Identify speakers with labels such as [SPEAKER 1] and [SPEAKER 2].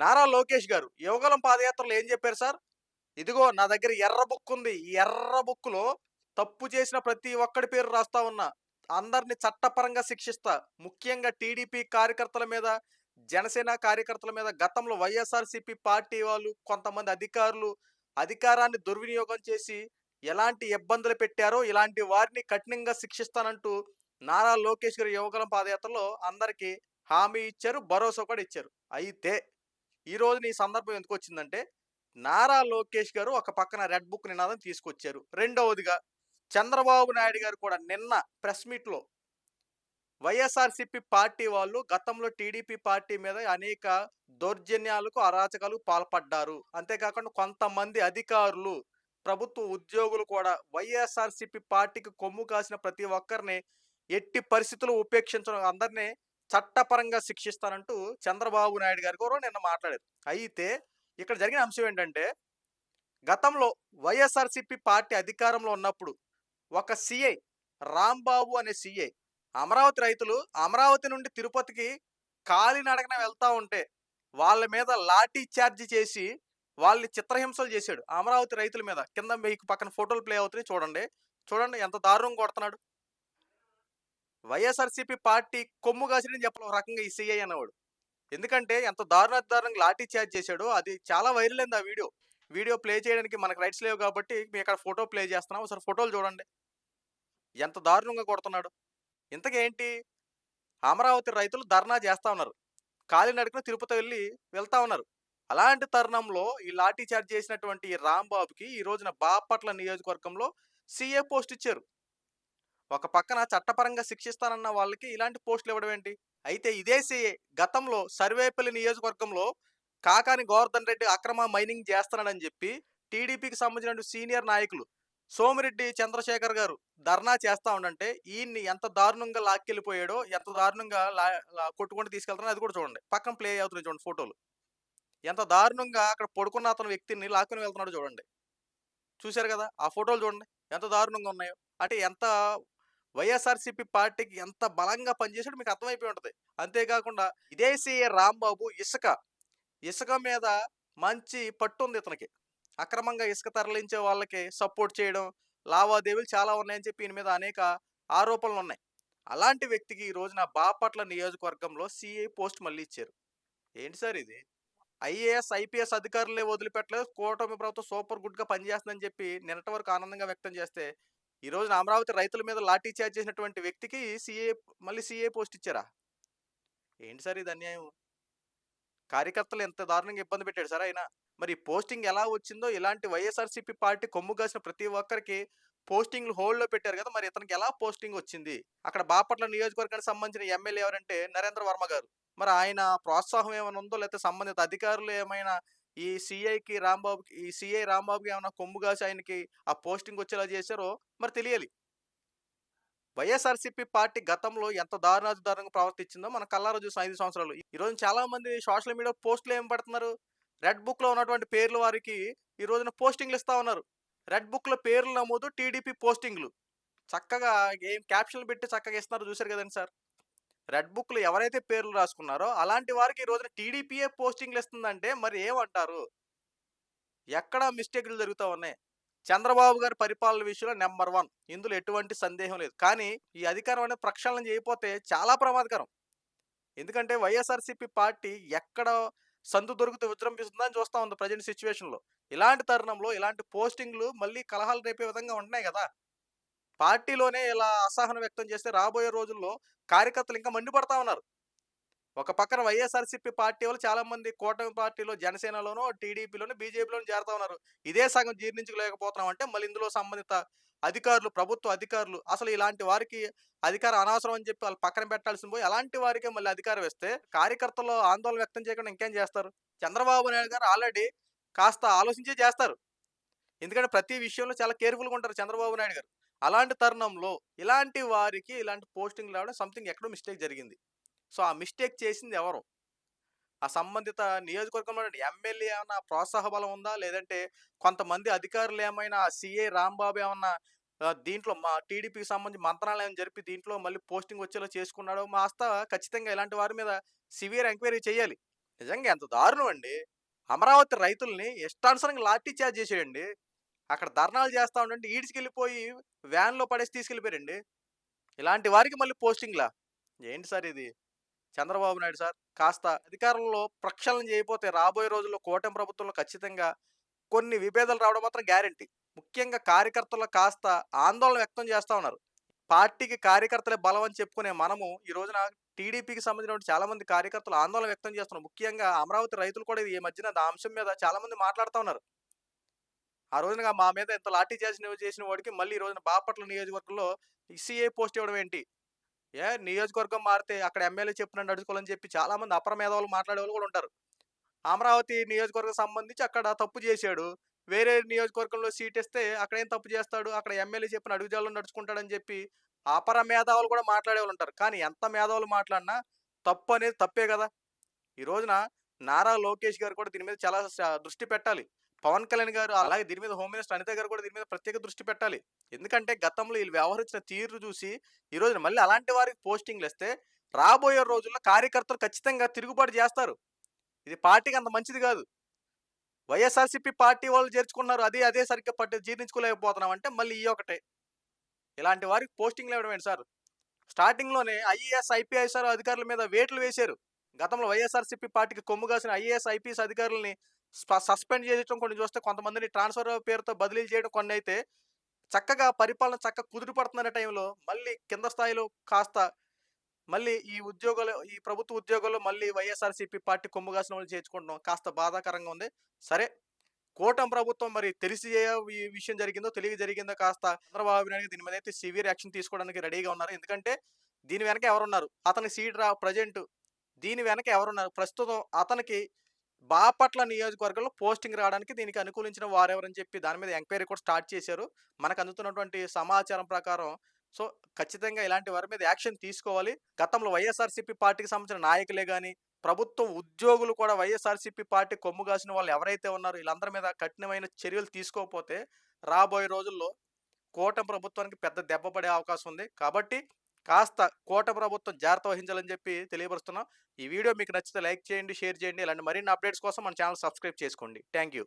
[SPEAKER 1] నారా లోకేష్ గారు యువగలం పాదయాత్రలో ఏం చెప్పారు సార్? ఇదిగో నా దగ్గర ఎర్ర బుక్ ఉంది. ఈ ఎర్ర బుక్లో తప్పు చేసిన ప్రతి ఒక్కడి పేరు రాస్తా ఉన్నా. అందరిని చట్టపరంగా శిక్షిస్తా. ముఖ్యంగా టీడీపీ కార్యకర్తల మీద జనసేన కార్యకర్తల మీద గతంలో వైఎస్ఆర్సీపీ పార్టీ వాళ్ళు కొంతమంది అధికారులు అధికారాన్ని దుర్వినియోగం చేసి ఎలాంటి ఇబ్బందులు పెట్టారో ఇలాంటి వారిని కఠినంగా శిక్షిస్తానంటూ నారా లోకేష్ గారి యువగలం పాదయాత్రలో అందరికీ హామీ ఇచ్చారు భరోసా కూడా ఇచ్చారు. అయితే ఈ రోజున ఈ సందర్భం ఎందుకు వచ్చిందంటే నారా లోకేష్ గారు ఒక పక్కన రెడ్ బుక్ నినాదం తీసుకొచ్చారు. రెండవదిగా చంద్రబాబు నాయుడు గారు కూడా నిన్న ప్రెస్ మీట్లో వైఎస్ఆర్సీపీ పార్టీ వాళ్ళు గతంలో టీడీపీ పార్టీ మీద అనేక దౌర్జన్యాలకు అరాచకాలు పాల్పడ్డారు. అంతేకాకుండా కొంతమంది అధికారులు ప్రభుత్వ ఉద్యోగులు కూడా వైఎస్ఆర్సీపీ పార్టీకి కొమ్ము కాసిన ప్రతి ఒక్కరిని ఎట్టి పరిస్థితులు ఉపేక్షించడం అందరినీ చట్టపరంగా శిక్షిస్తానంటూ చంద్రబాబు నాయుడు గారు కూడా నిన్న మాట్లాడారు. అయితే ఇక్కడ జరిగిన అంశం ఏంటంటే గతంలో వైఎస్ఆర్సిపి పార్టీ అధికారంలో ఉన్నప్పుడు ఒక సిఐ రాంబాబు అనే సిఐ అమరావతి రైతులు అమరావతి నుండి తిరుపతికి కాలినడకన వెళ్తా ఉంటే వాళ్ళ మీద లాఠీ ఛార్జ్ చేసి వాళ్ళని చిత్రహింసలు చేశాడు అమరావతి రైతుల మీద. కింద మీకు పక్కన ఫోటోలు ప్లే అవుతున్నాయి చూడండి. చూడండి ఎంత దారుణం కొడుతున్నాడు. వైఎస్ఆర్సీపీ పార్టీ కొమ్ము కాసిడని చెప్పాలి ఒక రకంగా ఈ సీఐ అన్నవాడు ఎందుకంటే ఎంత దారుణ దారుణంగా లాఠీ చార్జ్ చేశాడో అది చాలా వైరల్ అయింది ఆ వీడియో. వీడియో ప్లే చేయడానికి మనకు రైట్స్ లేవు కాబట్టి మీ ఇక్కడ ఫోటో ప్లే చేస్తున్నాం. ఒకసారి ఫోటోలు చూడండి. ఎంత దారుణంగా కొడుతున్నాడు. ఇంతకేంటి అమరావతి రైతులు ధర్నా చేస్తా ఉన్నారు. కాలినడకన తిరుపతి వెళ్ళి వెళ్తా ఉన్నారు. అలాంటి తరుణంలో ఈ లాఠీ చార్జ్ చేసినటువంటి ఈ రాంబాబుకి ఈ రోజున బాపట్ల నియోజకవర్గంలో సీఏ పోస్ట్ ఇచ్చారు. ఒక పక్కన చట్టపరంగా శిక్షిస్తానన్న వాళ్ళకి ఇలాంటి పోస్టులు ఇవ్వడం ఏంటి? అయితే ఇదే గతంలో సర్వేపల్లి నియోజకవర్గంలో కాకాని గోవర్ధన్ రెడ్డి అక్రమ మైనింగ్ చేస్తున్నాడని చెప్పి టీడీపీకి సంబంధించిన సీనియర్ నాయకులు సోమిరెడ్డి చంద్రశేఖర్ గారు ధర్నా చేస్తా ఉండంటే ఈయన్ని ఎంత దారుణంగా లాక్కెళ్ళిపోయాడో ఎంత దారుణంగా లా కొట్టుకుంటూ తీసుకెళ్తారో అది కూడా చూడండి. పక్కన ప్లే అవుతున్నాయి చూడండి ఫోటోలు. ఎంత దారుణంగా అక్కడ పడుకున్న అతను వ్యక్తిని లాక్కుని వెళ్తున్నాడో చూడండి. చూశారు కదా? ఆ ఫోటోలు చూడండి. ఎంత దారుణంగా ఉన్నాయో. అంటే ఎంత వైఎస్ఆర్సీపీ పార్టీకి ఎంత బలంగా పనిచేసాడు మీకు అర్థమైపోయి ఉంటుంది. అంతేకాకుండా ఇదే సీఏ రాంబాబు ఇసుక. ఇసుక మీద మంచి పట్టు ఉంది ఇతనికి. అక్రమంగా ఇసుక తరలించే వాళ్ళకి సపోర్ట్ చేయడం లావాదేవీలు చాలా ఉన్నాయని చెప్పి ఈయన మీద అనేక ఆరోపణలు ఉన్నాయి. అలాంటి వ్యక్తికి ఈ రోజున బాపట్ల నియోజకవర్గంలో సిఐ పోస్ట్ మళ్ళీ ఇచ్చారు. ఏంటి సార్ ఇది? ఐఏఎస్ ఐపీఎస్ అధికారులే వదిలిపెట్టలేదు. కూటమి ప్రభుత్వం సూపర్ గుడ్గా పనిచేస్తుందని చెప్పి నిన్నటి వరకు ఆనందంగా వ్యక్తం చేస్తే ఈ రోజున అమరావతి రైతుల మీద లాఠీ చార్జ్ చేసినటువంటి వ్యక్తికి సీఏ మళ్ళీ సీఏ పోస్ట్ ఇచ్చారా? ఏంటి సార్ ఇది అన్యాయం? కార్యకర్తలు ఎంత దారుణంగా ఇబ్బంది పెట్టాడు సార్ ఆయన మరి పోస్టింగ్ ఎలా వచ్చిందో ఇలాంటి వైఎస్ఆర్సీపీ పార్టీ కొమ్ము కాసిన ప్రతి ఒక్కరికి పోస్టింగ్లు హోల్డ్లో పెట్టారు కదా మరి ఇతనికి ఎలా పోస్టింగ్ వచ్చింది? అక్కడ బాపట్ల నియోజకవర్గానికి సంబంధించిన ఎమ్మెల్యే ఎవరంటే నరేంద్ర వర్మ గారు. మరి ఆయన ప్రోత్సాహం ఏమైనా ఉందో లేకపోతే సంబంధిత అధికారులు ఏమైనా ఈ సిఐకి రాంబాబుకి ఈ సిఐ రాంబాబుకి ఏమైనా కొమ్ము కాసి ఆయనకి ఆ పోస్టింగ్ వచ్చేలా చేశారో మరి తెలియాలి. వైఎస్ఆర్సీపీ పార్టీ గతంలో ఎంత దారుణాదారుణంగా ప్రవర్తించిందో మన కల్లారా చూసిన ఐదు సంవత్సరాలు. ఈ రోజు చాలా మంది సోషల్ మీడియా పోస్టులు ఏం పడుతున్నారు? రెడ్ బుక్లో ఉన్నటువంటి పేర్ల వారికి ఈ రోజున పోస్టింగ్లు ఇస్తా ఉన్నారు. రెడ్ బుక్లో పేర్లు నమోదు టీడీపీ పోస్టింగ్లు. చక్కగా ఏం క్యాప్షన్లు పెట్టి చక్కగా ఇస్తున్నారు చూశారు కదండి సార్. రెడ్ బుక్లో ఎవరైతే పేర్లు రాసుకున్నారో అలాంటి వారికి ఈ రోజున టీడీపీఏ పోస్టింగ్లు ఇస్తుందంటే మరి ఏమంటారు? ఎక్కడ మిస్టేక్లు జరుగుతూ ఉన్నాయి. చంద్రబాబు గారి పరిపాలన విషయంలో నెంబర్ వన్. ఇందులో ఎటువంటి సందేహం లేదు. కానీ ఈ అధికారం అనేది ప్రక్షాళన చేయకపోతే చాలా ప్రమాదకరం. ఎందుకంటే వైఎస్ఆర్సీపీ పార్టీ ఎక్కడ సందు దొరికితే విజృంభిస్తుందని చూస్తా ఉంది ప్రజెంట్ సిచ్యువేషన్లో. ఇలాంటి తరుణంలో ఇలాంటి పోస్టింగ్లు మళ్ళీ కలహాలు రేపే విధంగా ఉంటున్నాయి కదా! పార్టీలోనే ఇలా అసహనం వ్యక్తం చేస్తే రాబోయే రోజుల్లో కార్యకర్తలు ఇంకా మండిపడతా ఉన్నారు. ఒక పక్కన వైఎస్ఆర్సీపీ పార్టీ వాళ్ళు చాలా మంది కూటమి పార్టీలో జనసేనలోనో టీడీపీలోనో బీజేపీలోనూ చేరుతా ఉన్నారు. ఇదే సగం జీర్ణించలేకపోతున్నాం అంటే మళ్ళీ ఇందులో సంబంధిత అధికారులు ప్రభుత్వ అధికారులు అసలు ఇలాంటి వారికి అధికారం అనవసరం అని చెప్పి వాళ్ళు పక్కన పెట్టాల్సిన పోయి అలాంటి వారికే మళ్ళీ అధికారం ఇస్తే కార్యకర్తలు ఆందోళన వ్యక్తం చేయకుండా ఇంకేం చేస్తారు? చంద్రబాబు నాయుడు గారు ఆల్రెడీ కాస్త ఆలోచించే చేస్తారు. ఎందుకంటే ప్రతి విషయంలో చాలా కేర్ఫుల్గా ఉంటారు చంద్రబాబు నాయుడు గారు. అలాంటి తరుణంలో ఇలాంటి వారికి ఇలాంటి పోస్టింగ్ రావడం సంథింగ్ ఎక్కడో మిస్టేక్ జరిగింది. సో ఆ మిస్టేక్ చేసింది ఎవరు? ఆ సంబంధిత నియోజకవర్గంలో ఎమ్మెల్యే ఏమైనా ప్రోత్సాహ బలం ఉందా? లేదంటే కొంతమంది అధికారులు ఏమైనా సిఏ రాంబాబు ఏమన్నా దీంట్లో మా టీడీపీకి సంబంధించి మంత్రాలయం జరిపి దీంట్లో మళ్ళీ పోస్టింగ్ వచ్చేలా చేసుకున్నాడో ఆస్థ ఖచ్చితంగా ఇలాంటి వారి మీద సివియర్ ఎంక్వైరీ చేయాలి. నిజంగా ఎంత దారుణం అండి. అమరావతి రైతుల్ని ఇష్టానుసరంగా లాఠీ చార్జ్ చేసేయండి. అక్కడ ధర్నాలు చేస్తా ఉండండి ఈడ్చుకెళ్ళిపోయి వ్యాన్‌లో పడేసి తీసుకెళ్ళిపోయారండి. ఇలాంటి వారికి మళ్ళీ పోస్టింగ్‌లా? ఏంటి సార్ ఇది? చంద్రబాబు నాయుడు సార్ కాస్త అధికారంలో ప్రక్షాళన చేయకపోతే రాబోయే రోజుల్లో కూటమి ప్రభుత్వంలో ఖచ్చితంగా కొన్ని విభేదాలు రావడం మాత్రం గ్యారంటీ. ముఖ్యంగా కార్యకర్తలు కాస్త ఆందోళన వ్యక్తం చేస్తా ఉన్నారు. పార్టీకి కార్యకర్తలే బలం అని చెప్పుకునే మనము ఈ రోజున టీడీపీకి సంబంధించినటువంటి చాలా మంది కార్యకర్తలు ఆందోళన వ్యక్తం చేస్తున్నారు. ముఖ్యంగా అమరావతి రైతులు కూడా ఈ మధ్యన ఆ అంశం మీద చాలా మంది మాట్లాడుతా ఉన్నారు. ఆ రోజున మా మీద ఇంత లాఠీ చేసిన చేసిన వాడికి మళ్ళీ ఈ రోజున బాపట్ల నియోజకవర్గంలో ఈ పోస్ట్ ఇవ్వడం ఏంటి? ఏ నియోజకవర్గం మారితే అక్కడ ఎమ్మెల్యే చెప్పిన నడుచుకోవాలని చెప్పి చాలా మంది అపర మేధావులు మాట్లాడేవాళ్ళు కూడా ఉంటారు. అమరావతి నియోజకవర్గం సంబంధించి అక్కడ తప్పు చేశాడు. వేరే నియోజకవర్గంలో సీట్ ఇస్తే అక్కడేం తప్పు చేస్తాడు? అక్కడ ఎమ్మెల్యే చెప్పిన అడుగుజాడల్లో నడుచుకుంటాడని చెప్పి అపర మేధావులు కూడా మాట్లాడేవాళ్ళు ఉంటారు. కానీ ఎంత మేధావులు మాట్లాడినా తప్పు అనేది తప్పే కదా ఈ రోజున నారా లోకేష్ గారు కూడా దీని మీద చాలా దృష్టి పెట్టాలి. పవన్ కళ్యాణ్ గారు అలాగే దీని మీద హోమ్ మినిస్టర్ అనిత గారు కూడా దీని మీద ప్రత్యేక దృష్టి పెట్టాలి. ఎందుకంటే గతంలో ఈళ్ళు వ్యవహరించిన తీరు చూసి ఈ రోజున మళ్ళీ అలాంటి వారికి పోస్టింగ్‌లిస్తే రాబోయే రోజుల్లో కార్యకర్తలు ఖచ్చితంగా తిరుగుబాటు చేస్తారు. ఇది పార్టీకి అంత మంచిది గాదు. వైఎస్ఆర్‌సీపీ పార్టీ వాళ్ళు చేర్చుకున్నారు. అదే అదే సరిగ్గా పట్టి జీర్ణించుకోలేకపోతున్నాం అంటే మళ్ళీ ఈ ఒకటే. ఇలాంటి వారికి పోస్టింగ్‌లు ఇవ్వడం ఏంటి సార్? స్టార్టింగ్‌లోనే ఐఏఎస్, ఐపీఎస్ అధికారుల మీద వేట్లు వేశారు. గతంలో వైఎస్ఆర్‌సీపీ పార్టీకి కొమ్ము కాసిన ఐఏఎస్, ఐపీఎస్ అధికారులని సస్పెండ్ చేయడం కొన్ని చూస్తే కొంతమందిని ట్రాన్స్‌ఫర్ పేరుతో బదిలీ చేయడం అయితే చక్కగా పరిపాలన చక్కగా కుదిరి పడుతున్న టైంలో మళ్ళీ కింద స్థాయిలో కాస్త మళ్ళీ ఈ ఉద్యోగాలు ఈ ప్రభుత్వ ఉద్యోగాల్లో మళ్ళీ వైఎస్ఆర్‌సీపీ పార్టీ కొమ్ముగాసిన వాళ్ళు చేర్చుకుంటున్నాం. కాస్త బాధాకరంగా ఉంది. సరే కూటమి ప్రభుత్వం మరి తెలిసి ఈ విషయం జరిగిందో తెలియ జరిగిందో కాస్త చంద్రబాబు నాయుడు దీని మీద అయితే సివియర్ యాక్షన్ తీసుకోవడానికి రెడీగా ఉన్నారు. ఎందుకంటే దీని వెనక ఎవరున్నారు? అతని సీట్ రా ప్రెజెంట్ దీని వెనక ఎవరున్నారు? ప్రస్తుతం అతనికి బాపట్ల నియోజకవర్గంలో పోస్టింగ్ రావడానికి దీనికి అనుకూలించిన వారెవరని చెప్పి దాని మీద ఎంక్వైరీ కూడా స్టార్ట్ చేశారు. మనకు అందుతున్నటువంటి సమాచారం ప్రకారం సో ఖచ్చితంగా ఇలాంటి వారి మీద యాక్షన్ తీసుకోవాలి. గతంలో వైఎస్ఆర్‌సీపీ పార్టీకి సంబంధించిన నాయకులే కానీ ప్రభుత్వ ఉద్యోగులు కూడా వైఎస్ఆర్‌సీపీ పార్టీ కొమ్ము కాసిన వాళ్ళు ఎవరైతే ఉన్నారో వీళ్ళందరి మీద కఠినమైన చర్యలు తీసుకోకపోతే రాబోయే రోజుల్లో కూటమి ప్రభుత్వానికి పెద్ద దెబ్బ పడే అవకాశం ఉంది. కాబట్టి కాస్త కోట ప్రభుత్వం జాగ్రత్త వహించాలని చెప్పి తెలియపరుస్తున్నాం. ఈ వీడియో మీకు నచ్చితే లైక్ చేయండి, షేర్ చేయండి. ఇలాంటి మరిన్ని అప్డేట్స్ కోసం మన ఛానల్ సబ్స్క్రైబ్ చేసుకోండి. Thank you.